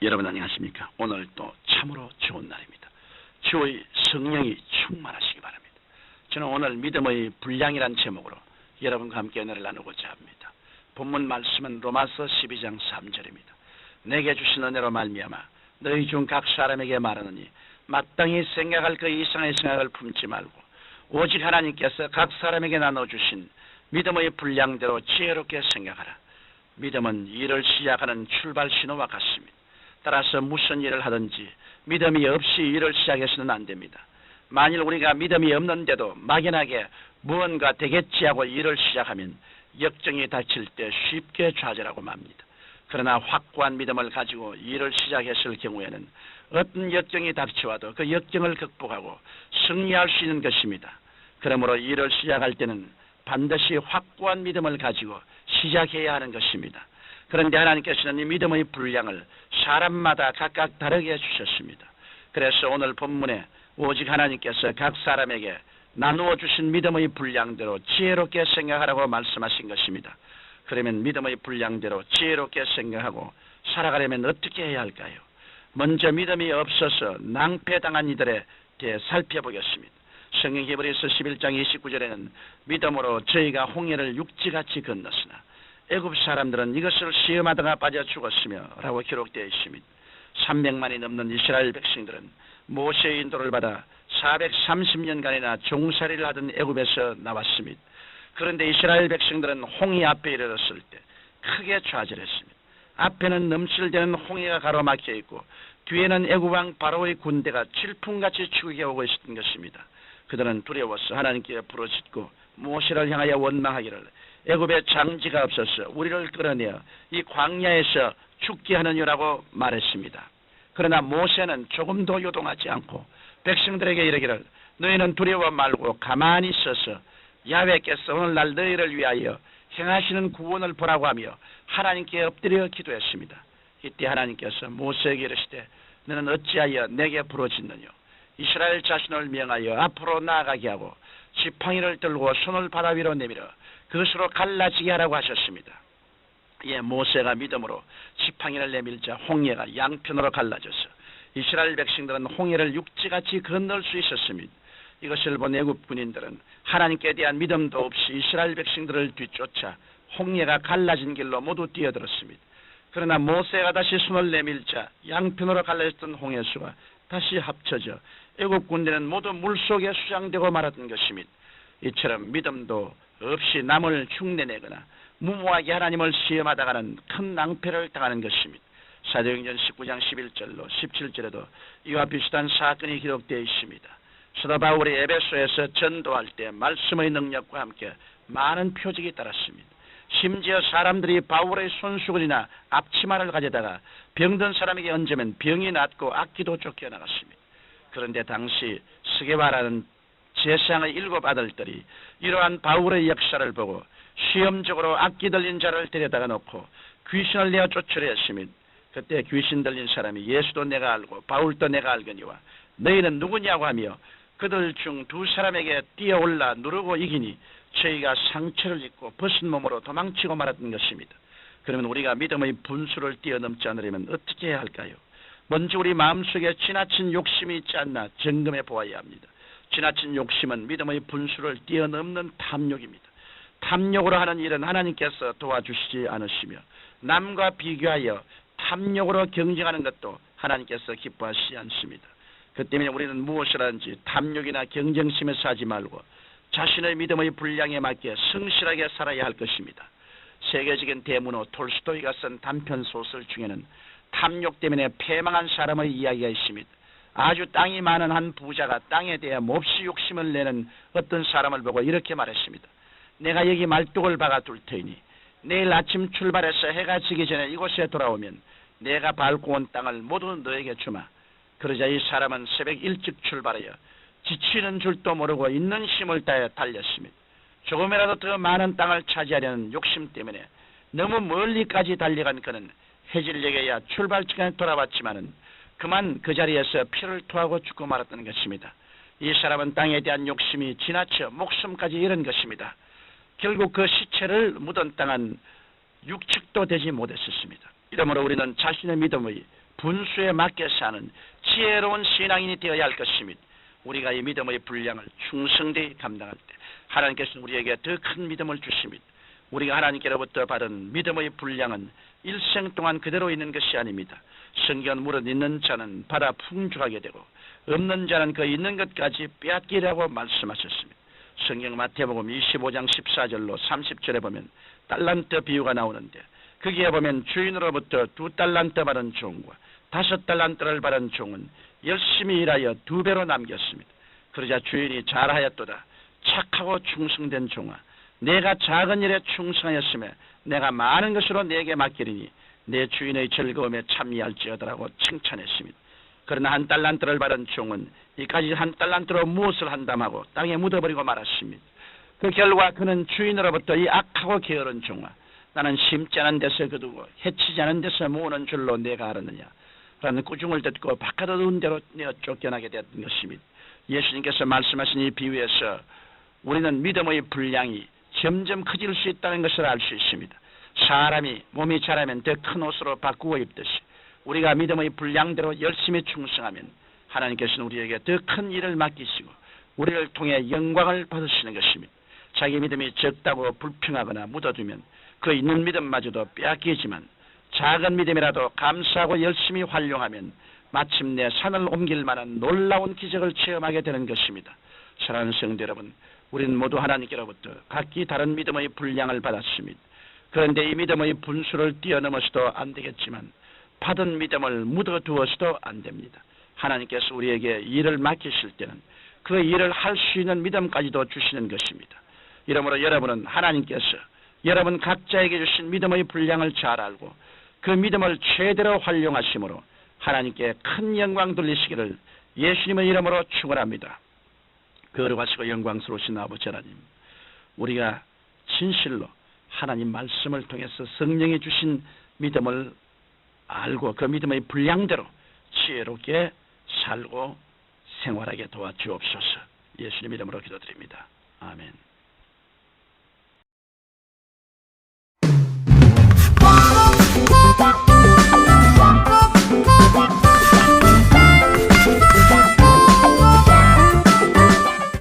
여러분 안녕하십니까? 오늘 또 참으로 좋은 날입니다. 주의 성령이 충만하시기 바랍니다. 저는 오늘 믿음의 분량이란 제목으로 여러분과 함께 은혜를 나누고자 합니다. 본문 말씀은 로마서 12장 3절입니다. 내게 주신 은혜로 말미암아 너희 중 각 사람에게 말하느니 마땅히 생각할 그 이상의 생각을 품지 말고 오직 하나님께서 각 사람에게 나눠주신 믿음의 분량대로 지혜롭게 생각하라. 믿음은 일을 시작하는 출발 신호와 같습니다. 따라서 무슨 일을 하든지 믿음이 없이 일을 시작해서는 안 됩니다. 만일 우리가 믿음이 없는데도 막연하게 무언가 되겠지 하고 일을 시작하면 역정이 닥칠 때 쉽게 좌절하고 맙니다. 그러나 확고한 믿음을 가지고 일을 시작했을 경우에는 어떤 역정이 닥쳐와도 그 역정을 극복하고 승리할 수 있는 것입니다. 그러므로 일을 시작할 때는 반드시 확고한 믿음을 가지고 시작해야 하는 것입니다. 그런데 하나님께서는 이 믿음의 분량을 사람마다 각각 다르게 해주셨습니다. 그래서 오늘 본문에 오직 하나님께서 각 사람에게 나누어 주신 믿음의 분량대로 지혜롭게 생각하라고 말씀하신 것입니다. 그러면 믿음의 분량대로 지혜롭게 생각하고 살아가려면 어떻게 해야 할까요? 먼저 믿음이 없어서 낭패당한 이들에 대해 살펴보겠습니다. 성경 히브리서 11장 29절에는 믿음으로 저희가 홍해를 육지같이 건넜으나 애굽 사람들은 이것을 시험하다가 빠져 죽었으며 라고 기록되어 있습니다. 300만이 넘는 이스라엘 백성들은 모세의 인도를 받아 430년간이나 종살이를 하던 애굽에서 나왔습니다. 그런데 이스라엘 백성들은 홍해 앞에 이르렀을 때 크게 좌절했습니다. 앞에는 넘실대는 홍해가 가로막혀 있고 뒤에는 애굽왕 바로의 군대가 질풍같이 추격해 오고 있었던 것입니다. 그들은 두려워서 하나님께 부르짖고 모세를 향하여 원망하기를 애굽에 장지가 없어서 우리를 끌어내어 이 광야에서 죽게 하느냐라고 말했습니다. 그러나 모세는 조금도 요동하지 않고 백성들에게 이르기를 너희는 두려워 말고 가만히 있어서 야훼께서 오늘날 너희를 위하여 행하시는 구원을 보라고 하며 하나님께 엎드려 기도했습니다. 이때 하나님께서 모세에게 이르시되 너는 어찌하여 내게 부러짓느냐 이스라엘 자신을 명하여 앞으로 나아가게 하고 지팡이를 들고 손을 바다 위로 내밀어 그것으로 갈라지게 하라고 하셨습니다. 예, 모세가 믿음으로 지팡이를 내밀자 홍해가 양편으로 갈라져서 이스라엘 백성들은 홍해를 육지같이 건널 수 있었습니다. 이것을 본 애굽 군인들은 하나님께 대한 믿음도 없이 이스라엘 백성들을 뒤쫓아 홍해가 갈라진 길로 모두 뛰어들었습니다. 그러나 모세가 다시 손을 내밀자 양편으로 갈라졌던 홍해수가 다시 합쳐져 애굽 군대는 모두 물속에 수장되고 말았던 것입니다. 이처럼 믿음도 없이 남을 흉내내거나 무모하게 하나님을 시험하다가는 큰 낭패를 당하는 것입니다. 사도행전 19장 11절로 17절에도 이와 비슷한 사건이 기록되어 있습니다. 사도 바울이 에베소에서 전도할 때 말씀의 능력과 함께 많은 표적이 따랐습니다. 심지어 사람들이 바울의 손수건이나 앞치마를 가져다가 병든 사람에게 얹으면 병이 낫고 악기도 쫓겨나갔습니다. 그런데 당시 스게바라는 제상의 일곱 아들들이 이러한 바울의 역사를 보고 시험적으로 악기 들린 자를 데려다가 놓고 귀신을 내어 쫓으려 했으면 그때 귀신 들린 사람이 예수도 내가 알고 바울도 내가 알거니와 너희는 누구냐고 하며 그들 중 두 사람에게 뛰어올라 누르고 이기니 저희가 상처를 입고 벗은 몸으로 도망치고 말았던 것입니다. 그러면 우리가 믿음의 분수를 뛰어넘지 않으려면 어떻게 해야 할까요? 먼저 우리 마음속에 지나친 욕심이 있지 않나 점검해 보아야 합니다. 지나친 욕심은 믿음의 분수를 뛰어넘는 탐욕입니다. 탐욕으로 하는 일은 하나님께서 도와주시지 않으시며 남과 비교하여 탐욕으로 경쟁하는 것도 하나님께서 기뻐하시지 않습니다. 그 때문에 우리는 무엇을 하든지 탐욕이나 경쟁심에서 하지 말고 자신의 믿음의 분량에 맞게 성실하게 살아야 할 것입니다. 세계적인 대문호 톨스토이가 쓴 단편 소설 중에는 탐욕 때문에 패망한 사람의 이야기가 있습니다. 아주 땅이 많은 한 부자가 땅에 대해 몹시 욕심을 내는 어떤 사람을 보고 이렇게 말했습니다. 내가 여기 말뚝을 박아 둘 테니 내일 아침 출발해서 해가 지기 전에 이곳에 돌아오면 내가 밟고 온 땅을 모두 너에게 주마. 그러자 이 사람은 새벽 일찍 출발하여 지치는 줄도 모르고 있는 힘을 다해 달렸습니다. 조금이라도 더 많은 땅을 차지하려는 욕심 때문에 너무 멀리까지 달려간 그는 해질녘에야 출발지간에 돌아왔지만은 그만 그 자리에서 피를 토하고 죽고 말았던 것입니다. 이 사람은 땅에 대한 욕심이 지나쳐 목숨까지 잃은 것입니다. 결국 그 시체를 묻은 땅은 육측도 되지 못했었습니다. 이러므로 우리는 자신의 믿음의 분수에 맞게 사는 지혜로운 신앙인이 되어야 할 것입니다. 우리가 이 믿음의 분량을 충성되이 감당할 때 하나님께서는 우리에게 더 큰 믿음을 주십니다. 우리가 하나님께로부터 받은 믿음의 분량은 일생 동안 그대로 있는 것이 아닙니다. 성경 무릇 있는 자는 받아 풍족하게 되고 없는 자는 그 있는 것까지 빼앗기라고 말씀하셨습니다. 성경 마태복음 25장 14절로 30절에 보면 달란트 비유가 나오는데 거기에 보면 주인으로부터 두 달란트 받은 종과 다섯 달란트를 받은 종은 열심히 일하여 두 배로 남겼습니다. 그러자 주인이 잘하였도다. 착하고 충성된 종아 내가 작은 일에 충성하였으며 내가 많은 것으로 내게 맡기리니 내 주인의 즐거움에 참여할지어다라고 칭찬했습니다. 그러나 한 달란트를 받은 종은 이까지 한 달란트로 무엇을 한담하고 땅에 묻어버리고 말았습니다. 그 결과 그는 주인으로부터 이 악하고 게으른 종아 나는 심지 않은 데서 거두고 해치지 않은 데서 모으는 줄로 내가 알았느냐 라는 꾸중을 듣고 바깥으로 운 대로 내어 쫓겨나게 되었던 것입니다. 예수님께서 말씀하신 이 비유에서 우리는 믿음의 분량이 점점 커질 수 있다는 것을 알 수 있습니다. 사람이 몸이 자라면 더 큰 옷으로 바꾸어 입듯이 우리가 믿음의 분량대로 열심히 충성하면 하나님께서는 우리에게 더 큰 일을 맡기시고 우리를 통해 영광을 받으시는 것입니다. 자기 믿음이 적다고 불평하거나 묻어두면 그 있는 믿음마저도 빼앗기지만 작은 믿음이라도 감사하고 열심히 활용하면 마침내 산을 옮길 만한 놀라운 기적을 체험하게 되는 것입니다. 사랑하는 성도 여러분, 우리는 모두 하나님께로부터 각기 다른 믿음의 분량을 받았습니다. 그런데 이 믿음의 분수를 뛰어넘어서도 안 되겠지만 받은 믿음을 묻어두어서도 안 됩니다. 하나님께서 우리에게 일을 맡기실 때는 그 일을 할 수 있는 믿음까지도 주시는 것입니다. 이러므로 여러분은 하나님께서 여러분 각자에게 주신 믿음의 분량을 잘 알고 그 믿음을 최대로 활용하심으로 하나님께 큰 영광 돌리시기를 예수님의 이름으로 축원합니다. 거룩하시고 영광스러우신 아버지 하나님, 우리가 진실로 하나님 말씀을 통해서 성령이 주신 믿음을 알고 그 믿음의 분량대로 지혜롭게 살고 생활하게 도와주옵소서. 예수님 이름으로 기도드립니다. 아멘. Bye.